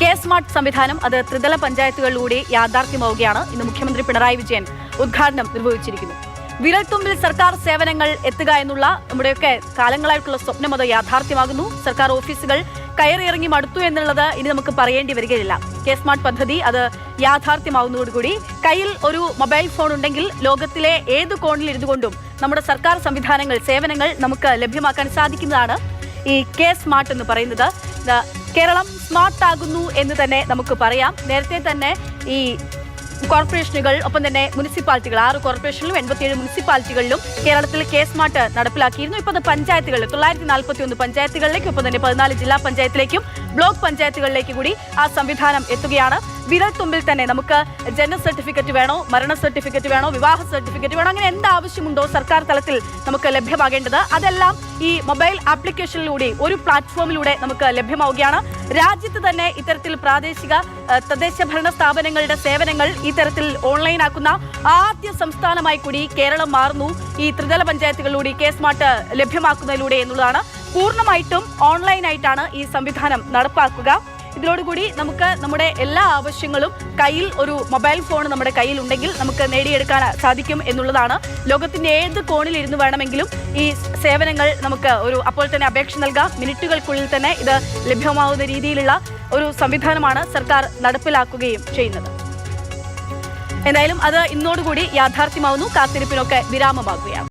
K smart സംവിധാനം അത് ത്രിതല പഞ്ചായത്തുകളിലൂടെ യാഥാർത്ഥ്യമാവുകയാണ്. ഇന്ന് മുഖ്യമന്ത്രി പിണറായി വിജയൻ ഉദ്ഘാടനം നിർവഹിച്ചിരിക്കുന്നു. വിരൽത്തുമ്പിൽ സർക്കാർ സേവനങ്ങൾ എത്തുക എന്നുള്ള നമ്മുടെയൊക്കെ കാലങ്ങളായിട്ടുള്ള സ്വപ്നം അത് യാഥാർത്ഥ്യമാകുന്നു. സർക്കാർ ഓഫീസുകൾ കയറിയിറങ്ങി മടുത്തു എന്നുള്ളത് ഇനി നമുക്ക് പറയേണ്ടി വരികയില്ല. കെ സ്മാർട്ട് പദ്ധതി അത് യാഥാർത്ഥ്യമാവുന്നതോടുകൂടി കയ്യിൽ ഒരു മൊബൈൽ ഫോൺ ഉണ്ടെങ്കിൽ ലോകത്തിലെ ഏത് കോണിൽ ഇരുന്നുകൊണ്ടും നമ്മുടെ സർക്കാർ സംവിധാനങ്ങൾ സേവനങ്ങൾ നമുക്ക് ലഭ്യമാക്കാൻ സാധിക്കുന്നതാണ് ഈ കെ സ്മാർട്ട് എന്ന് പറയുന്നത്. കേരളം സ്മാർട്ട് ആകുന്നു എന്ന് തന്നെ നമുക്ക് പറയാം. നേരത്തെ തന്നെ ഈ കോർപ്പറേഷനുകൾ ഒപ്പം തന്നെ മുനിസിപ്പാലിറ്റികൾ ആറ് കോർപ്പറേഷനിലും എൺപത്തിയേഴ് മുനിസിപ്പാലിറ്റികളിലും കേരളത്തിൽ കെ സ്മാർട്ട് നടപ്പിലാക്കിയിരുന്നു. ഇപ്പോൾ അത് പഞ്ചായത്തുകളിൽ തൊള്ളായിരത്തി നാൽപ്പത്തി ഒന്ന് പഞ്ചായത്തുകളിലേക്ക് ഒപ്പം തന്നെ പതിനാല് ജില്ലാ പഞ്ചായത്തിലേക്കും ബ്ലോക്ക് പഞ്ചായത്തുകളിലേക്ക് കൂടി ആ സംവിധാനം എത്തുകയാണ്. വിരൽ തുമ്പിൽ തന്നെ നമുക്ക് ജനന സർട്ടിഫിക്കറ്റ് വേണോ മരണ സർട്ടിഫിക്കറ്റ് വേണോ വിവാഹ സർട്ടിഫിക്കറ്റ് വേണോ അങ്ങനെ എന്ത് ആവശ്യമുണ്ടോ സർക്കാർ തലത്തിൽ നമുക്ക് ലഭ്യമാകേണ്ടത്. അതെല്ലാം ഈ മൊബൈൽ ആപ്ലിക്കേഷനിലൂടെ ഒരു പ്ലാറ്റ്ഫോമിലൂടെ നമുക്ക് ലഭ്യമാവുകയാണ്. രാജ്യത്ത് തന്നെ ഇത്തരത്തിൽ പ്രാദേശിക തദ്ദേശ ഭരണ സ്ഥാപനങ്ങളുടെ സേവനങ്ങൾ ഈ തരത്തിൽ ഓൺലൈൻ ആക്കുന്ന ആദ്യ സംസ്ഥാനമായി കൂടി കേരളം മാറുന്നു. ഈ ത്രിതല പഞ്ചായത്തുകളിലൂടെ കെ സ്മാർട്ട് ലഭ്യമാക്കുന്നതിലൂടെ എന്നുള്ളതാണ്. പൂർണമായിട്ടും ഓൺലൈനായിട്ടാണ് ഈ സംവിധാനം നടപ്പാക്കുക. ഇതിനോടുകൂടി നമുക്ക് നമ്മുടെ എല്ലാ ആവശ്യങ്ങളും കയ്യിൽ ഒരു മൊബൈൽ ഫോൺ നമ്മുടെ കയ്യിൽ ഉണ്ടെങ്കിൽ നമുക്ക് നേടിയെടുക്കാൻ സാധിക്കും എന്നുള്ളതാണ്. ലോകത്തിന്റെ ഏത് കോണിൽ ഇരുന്ന് വേണമെങ്കിലും ഈ സേവനങ്ങൾ നമുക്ക് ഒരു അപ്പോൾ തന്നെ അപേക്ഷ നൽകാം. മിനിറ്റുകൾക്കുള്ളിൽ തന്നെ ഇത് ലഭ്യമാവുന്ന രീതിയിലുള്ള ഒരു സംവിധാനമാണ് സർക്കാർ നടപ്പിലാക്കുകയും ചെയ്യുന്നത്. എന്തായാലും അത് ഇന്നോടുകൂടി യാഥാർത്ഥ്യമാവുന്നു. കാത്തിരിപ്പിനൊക്കെ വിരാമമാകുകയാണ്.